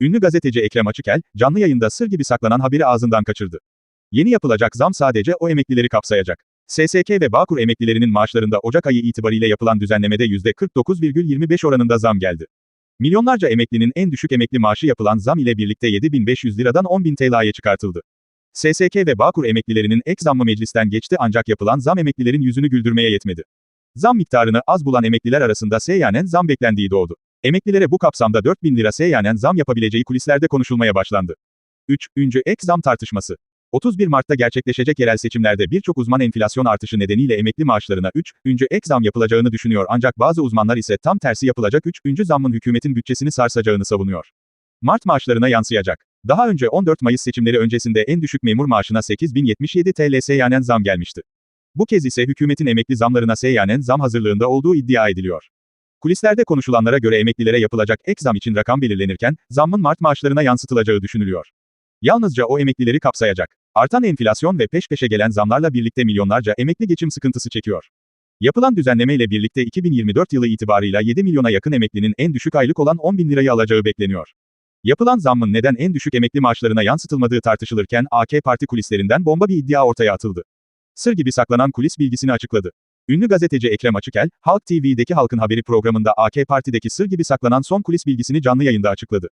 Ünlü gazeteci Ekrem Açıkel, canlı yayında sır gibi saklanan haberi ağzından kaçırdı. Yeni yapılacak zam sadece o emeklileri kapsayacak. SSK ve Bağkur emeklilerinin maaşlarında Ocak ayı itibariyle yapılan düzenlemede %49,25 oranında zam geldi. Milyonlarca emeklinin en düşük emekli maaşı yapılan zam ile birlikte 7500 liradan 10.000 TL'ye çıkartıldı. SSK ve Bağkur emeklilerinin ek zammı meclisten geçti ancak yapılan zam emeklilerin yüzünü güldürmeye yetmedi. Zam miktarını az bulan emekliler arasında seyyanen zam beklendiği doğdu. Emeklilere bu kapsamda 4000 lira seyyanen zam yapabileceği kulislerde konuşulmaya başlandı. 3. Üncü ek zam tartışması. 31 Mart'ta gerçekleşecek yerel seçimlerde birçok uzman enflasyon artışı nedeniyle emekli maaşlarına 3. Üncü ek zam yapılacağını düşünüyor ancak bazı uzmanlar ise tam tersi yapılacak 3. Üncü zammın hükümetin bütçesini sarsacağını savunuyor. Mart maaşlarına yansıyacak. Daha önce 14 Mayıs seçimleri öncesinde en düşük memur maaşına 8077 TL seyyanen zam gelmişti. Bu kez ise hükümetin emekli zamlarına seyyanen zam hazırlığında olduğu iddia ediliyor. Kulislerde konuşulanlara göre emeklilere yapılacak ek zam için rakam belirlenirken, zammın Mart maaşlarına yansıtılacağı düşünülüyor. Yalnızca o emeklileri kapsayacak. Artan enflasyon ve peş peşe gelen zamlarla birlikte milyonlarca emekli geçim sıkıntısı çekiyor. Yapılan düzenlemeyle birlikte 2024 yılı itibarıyla 7 milyona yakın emeklinin en düşük aylık olan 10 bin lirayı alacağı bekleniyor. Yapılan zammın neden en düşük emekli maaşlarına yansıtılmadığı tartışılırken AK Parti kulislerinden bomba bir iddia ortaya atıldı. Sır gibi saklanan kulis bilgisini açıkladı. Ünlü gazeteci Ekrem Açıkel, Halk TV'deki Halkın Haberi programında AK Parti'deki sır gibi saklanan son kulis bilgisini canlı yayında açıkladı.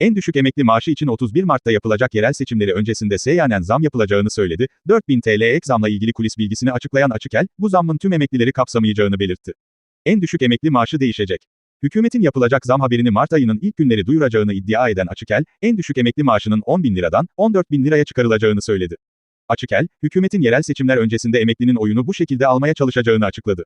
En düşük emekli maaşı için 31 Mart'ta yapılacak yerel seçimleri öncesinde seyyanen zam yapılacağını söyledi. 4000 TL ek zamla ilgili kulis bilgisini açıklayan Açıkel, bu zammın tüm emeklileri kapsamayacağını belirtti. En düşük emekli maaşı değişecek. Hükümetin yapılacak zam haberini Mart ayının ilk günleri duyuracağını iddia eden Açıkel, en düşük emekli maaşının 10 bin liradan 14 bin liraya çıkarılacağını söyledi. Açıkel, hükümetin yerel seçimler öncesinde emeklinin oyunu bu şekilde almaya çalışacağını açıkladı.